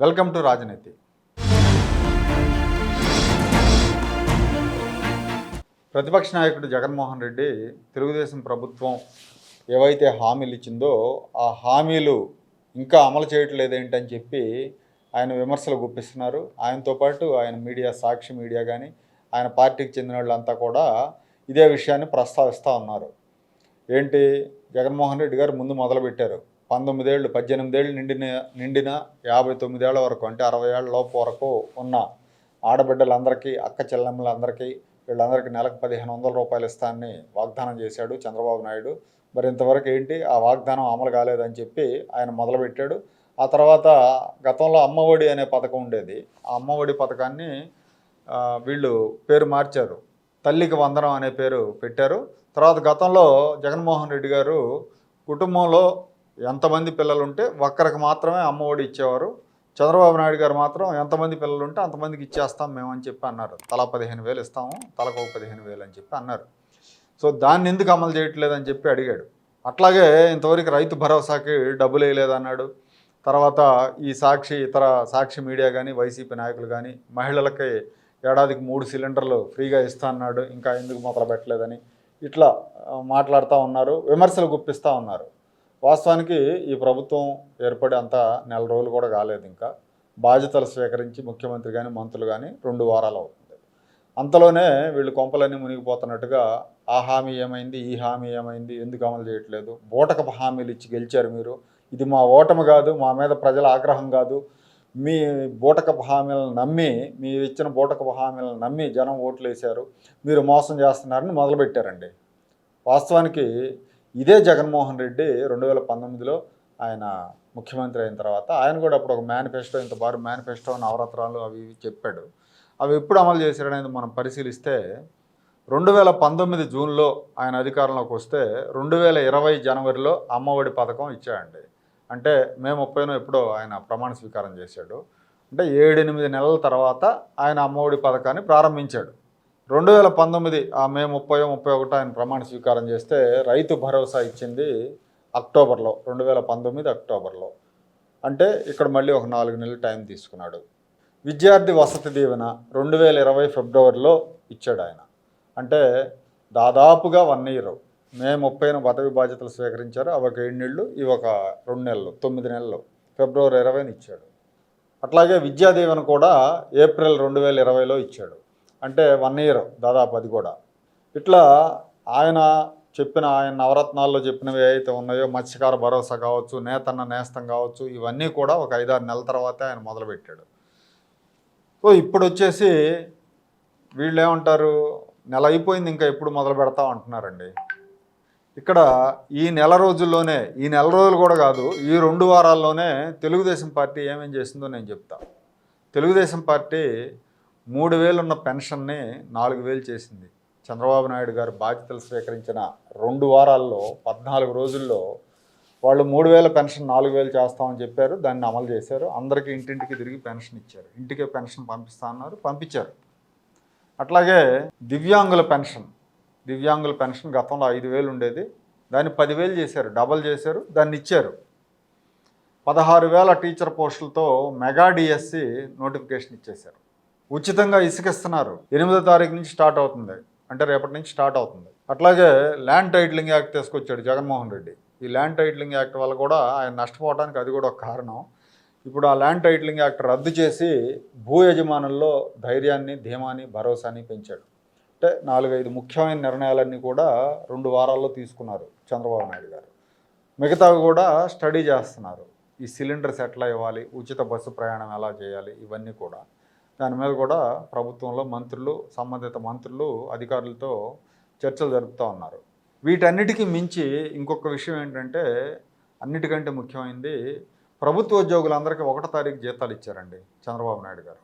Welcome to రాజనీతి. ప్రతిపక్ష నాయకుడు జగన్మోహన్ రెడ్డి తెలుగుదేశం ప్రభుత్వం ఏవైతే హామీలు ఇచ్చిందో ఆ హామీలు ఇంకా అమలు చేయట్లేదు ఏంటని చెప్పి ఆయన విమర్శలు గుప్పిస్తున్నారు. ఆయనతో పాటు ఆయన మీడియా సాక్షి మీడియా కానీ ఆయన పార్టీకి చెందిన వాళ్ళంతా కూడా ఇదే విషయాన్ని ప్రస్తావిస్తూ ఉన్నారు. ఏంటి? జగన్మోహన్ రెడ్డి గారు ముందు మొదలుపెట్టారు. పంతొమ్మిదేళ్ళు పద్దెనిమిదేళ్ళు నిండిన నిండిన యాభై తొమ్మిదేళ్ళ వరకు అంటే అరవై ఏళ్ళ లోపు వరకు ఉన్న ఆడబిడ్డలందరికీ అక్క చెల్లెమ్మలందరికీ వీళ్ళందరికీ నెలకు పదిహేను వందల రూపాయలు ఇస్తానని వాగ్దానం చేశాడు చంద్రబాబు నాయుడు. మరి ఇంతవరకు ఏంటి? ఆ వాగ్దానం అమలు కాలేదని చెప్పి ఆయన మొదలుపెట్టాడు. ఆ తర్వాత గతంలో అమ్మఒడి అనే పథకం ఉండేది. ఆ అమ్మఒడి పథకాన్ని వీళ్ళు పేరు మార్చారు. తల్లికి వందనం అనే పేరు పెట్టారు. తర్వాత గతంలో జగన్మోహన్ రెడ్డి గారు కుటుంబంలో ఎంతమంది పిల్లలు ఉంటే ఒక్కరికి మాత్రమే అమ్మఒడి ఇచ్చేవారు. చంద్రబాబు నాయుడు గారు మాత్రం ఎంతమంది పిల్లలు ఉంటే అంతమందికి ఇచ్చేస్తాం మేము అని చెప్పి అన్నారు. తలా పదిహేను వేలు ఇస్తాము తలకు ఒక పదిహేను వేలు అని చెప్పి అన్నారు. సో దాన్ని ఎందుకు అమలు చేయట్లేదని చెప్పి అడిగాడు. అట్లాగే ఇంతవరకు రైతు భరోసాకి డబ్బులు వేయలేదన్నాడు తర్వాత ఈ సాక్షి ఇతర సాక్షి మీడియా కానీ వైసీపీ నాయకులు కానీ మహిళలకి ఏడాదికి మూడు సిలిండర్లు ఫ్రీగా ఇస్తా అన్నాడు. ఇంకా ఎందుకు మొదలు పెట్టలేదని ఇట్లా మాట్లాడుతూ ఉన్నారు విమర్శలు గుప్పిస్తూ ఉన్నారు. వాస్తవానికి ఈ ప్రభుత్వం ఏర్పడి అంత నెల రోజులు కూడా కాలేదు ఇంకా. బాధ్యతలు స్వీకరించి ముఖ్యమంత్రి కానీ మంత్రులు కానీ రెండు వారాలు అవుతుంది. అంతలోనే వీళ్ళు కొంపలన్నీ మునిగిపోతున్నట్టుగా ఆ హామీ ఏమైంది? ఈ హామీ ఏమైంది? ఎందుకు అమలు చేయట్లేదు? బూటకపు హామీలు ఇచ్చి గెలిచారు మీరు? ఇది మా ఓటమి కాదు మా మీద ప్రజల ఆగ్రహం కాదు. మీ బూటకపు హామీలను నమ్మి మీరు ఇచ్చిన బూటకపు హామీలను నమ్మి జనం ఓట్లు వేశారు. మీరు మోసం చేస్తున్నారని మొదలుపెట్టారండి. వాస్తవానికి ఇదే జగన్మోహన్ రెడ్డి రెండు వేల పంతొమ్మిదిలో ఆయన ముఖ్యమంత్రి అయిన తర్వాత ఆయన కూడా అప్పుడు ఒక మేనిఫెస్టో ఇంత బారు మేనిఫెస్టో నవరత్నాలు అవి ఇవి చెప్పాడు. అవి ఎప్పుడు అమలు చేశాడనేది మనం పరిశీలిస్తే రెండు వేల పంతొమ్మిది జూన్లో ఆయన అధికారంలోకి వస్తే రెండు వేల ఇరవై జనవరిలో అమ్మఒడి పథకం ఇచ్చాడండి. అంటే మే ముప్పైనో ఎప్పుడో ఆయన ప్రమాణ స్వీకారం చేశాడు. అంటే ఏడెనిమిది నెలల తర్వాత ఆయన అమ్మఒడి పథకాన్ని ప్రారంభించాడు. రెండు వేల పంతొమ్మిది ఆ మే ముప్పై ముప్పై ఒకటో ఆయన ప్రమాణ స్వీకారం చేస్తే రైతు భరోసా ఇచ్చింది అక్టోబర్లో రెండు వేల పంతొమ్మిది అక్టోబర్లో. అంటే ఇక్కడ మళ్ళీ ఒక నాలుగు నెలలు టైం తీసుకున్నాడు. విద్యార్థి వసతి దీవెన రెండు వేల ఇరవై ఫిబ్రవరిలో ఇచ్చాడు ఆయన. అంటే దాదాపుగా వన్ ఇయర్. మే ముప్పైన పదవి బాధ్యతలు స్వీకరించారు. అవి ఒక ఏడు నెలలు ఇవి ఒక రెండు నెలలు తొమ్మిది నెలలు. ఫిబ్రవరి ఇరవైని ఇచ్చాడు. అట్లాగే విద్యా దీవెన కూడా ఏప్రిల్ రెండు వేల ఇరవైలో ఇచ్చాడు. అంటే వన్ ఇయర్ దాదాపు అది కూడా. ఇట్లా ఆయన చెప్పిన ఆయన నవరత్నాల్లో చెప్పినవి ఏవైతే ఉన్నాయో మత్స్యకార భరోసా కావచ్చు నేతన్న నేస్తం కావచ్చు ఇవన్నీ కూడా ఒక ఐదారు నెలల తర్వాతే ఆయన మొదలుపెట్టాడు. సో ఇప్పుడు వచ్చేసి వీళ్ళు ఏమంటారు నెల అయిపోయింది ఇంకా ఎప్పుడు మొదలు పెడతాం అంటున్నారండి. ఇక్కడ ఈ నెల రోజుల్లోనే ఈ నెల రోజులు కూడా కాదు ఈ రెండు వారాల్లోనే తెలుగుదేశం పార్టీ ఏమేం చేసిందో నేను చెప్తా. తెలుగుదేశం పార్టీ మూడు వేలు ఉన్న పెన్షన్ని నాలుగు వేలు చేసింది. చంద్రబాబు నాయుడు గారు బాధ్యతలు స్వీకరించిన రెండు వారాల్లో పద్నాలుగు రోజుల్లో వాళ్ళు మూడు వేల పెన్షన్ నాలుగు వేలు చేస్తామని చెప్పారు. దాన్ని అమలు చేశారు. అందరికీ ఇంటింటికి తిరిగి పెన్షన్ ఇచ్చారు. ఇంటికే పెన్షన్ పంపిస్తా అన్నారు. పంపించారు. అట్లాగే దివ్యాంగుల పెన్షన్. దివ్యాంగుల పెన్షన్ గతంలో ఐదు వేలు ఉండేది. దాన్ని పదివేలు చేశారు. డబల్ చేశారు. దాన్ని ఇచ్చారు. పదహారు వేల టీచర్ పోస్టులతో మెగా డిఎస్సి నోటిఫికేషన్ ఇచ్చేశారు. ఉచితంగా ఇసుకిస్తున్నారు. ఎనిమిదో తారీఖు నుంచి స్టార్ట్ అవుతుంది. అంటే రేపటి నుంచి స్టార్ట్ అవుతుంది. అట్లాగే ల్యాండ్ టైటిలింగ్ యాక్ట్ తీసుకొచ్చాడు జగన్మోహన్ రెడ్డి. ఈ ల్యాండ్ టైటిలింగ్ యాక్ట్ వల్ల కూడా ఆయన నష్టపోవడానికి అది కూడా ఒక కారణం. ఇప్పుడు ఆ ల్యాండ్ టైటిలింగ్ యాక్ట్ రద్దు చేసి భూ యజమానుల్లో ధైర్యాన్ని ధీమాని భరోసాని పెంచాడు. అంటే నాలుగైదు ముఖ్యమైన నిర్ణయాలన్నీ కూడా రెండు వారాల్లో తీసుకున్నారు చంద్రబాబు నాయుడు గారు. మిగతావి కూడా స్టడీ చేస్తున్నారు. ఈ సిలిండర్స్ ఎట్లా ఇవ్వాలి ఉచిత బస్సు ప్రయాణం ఎలా చేయాలి ఇవన్నీ కూడా. దాని మీద కూడా ప్రభుత్వంలో మంత్రులు సంబంధిత మంత్రులు అధికారులతో చర్చలు జరుపుతూ ఉన్నారు. వీటన్నిటికీ మించి ఇంకొక విషయం ఏంటంటే అన్నిటికంటే ముఖ్యమైనది ప్రభుత్వ ఉద్యోగులందరికీ ఒకటో తారీఖు జీతాలు ఇచ్చారండి చంద్రబాబు నాయుడు గారు.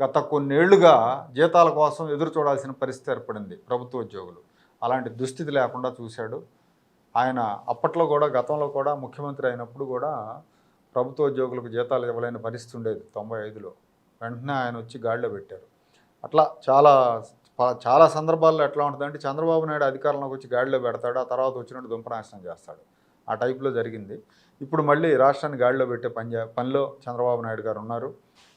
గత కొన్నేళ్ళుగా జీతాల కోసం ఎదురు చూడాల్సిన పరిస్థితి ఏర్పడింది ప్రభుత్వ ఉద్యోగులు. అలాంటి దుస్థితి లేకుండా చూశాడు. ఆయన అప్పట్లో కూడా గతంలో కూడా ముఖ్యమంత్రి అయినప్పుడు కూడా ప్రభుత్వ ఉద్యోగులకు జీతాలు ఇవ్వలేని పరిస్థితి ఉండేది తొంభై ఐదులో. వెంటనే ఆయన వచ్చి గాడిలో పెట్టారు. అట్లా చాలా చాలా సందర్భాల్లో ఎట్లా ఉంటుందంటే చంద్రబాబు నాయుడు అధికారంలోకి వచ్చి గాడిలో పెడతాడు ఆ తర్వాత వచ్చినట్టు దుంపనాశనం చేస్తాడు. ఆ టైప్లో జరిగింది. ఇప్పుడు మళ్ళీ రాష్ట్రాన్ని గాడిలో పెట్టే పనిచే పనిలో చంద్రబాబు నాయుడు గారు ఉన్నారు.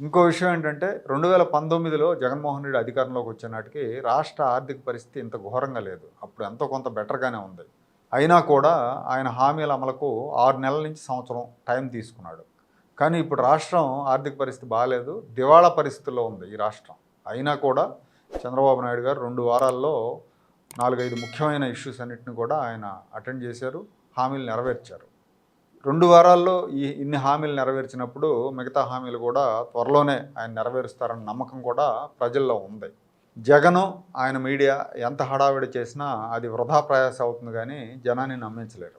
ఇంకో విషయం ఏంటంటే రెండు వేల పంతొమ్మిదిలో జగన్మోహన్ రెడ్డి అధికారంలోకి వచ్చేనాటికి రాష్ట్ర ఆర్థిక పరిస్థితి ఇంత ఘోరంగా లేదు. అప్పుడు ఎంతో కొంత బెటర్గానే ఉంది. అయినా కూడా ఆయన హామీల అమలుకు ఆరు నెలల నుంచి సంవత్సరం టైం తీసుకున్నాడు. కానీ ఇప్పుడు రాష్ట్రం ఆర్థిక పరిస్థితి బాగాలేదు దివాళా పరిస్థితుల్లో ఉంది ఈ రాష్ట్రం. అయినా కూడా చంద్రబాబు నాయుడు గారు రెండు వారాల్లో నాలుగైదు ముఖ్యమైన ఇష్యూస్ అన్నిటిని కూడా ఆయన అటెండ్ చేశారు హామీలు నెరవేర్చారు. రెండు వారాల్లో ఈ ఇన్ని హామీలు నెరవేర్చినప్పుడు మిగతా హామీలు కూడా త్వరలోనే ఆయన నెరవేరుస్తారన్న నమ్మకం కూడా ప్రజల్లో ఉంది. జగను ఆయన మీడియా ఎంత హడావిడి చేసినా అది వృధా ప్రయాస అవుతుంది కానీ జనాన్ని నమ్మించలేరు.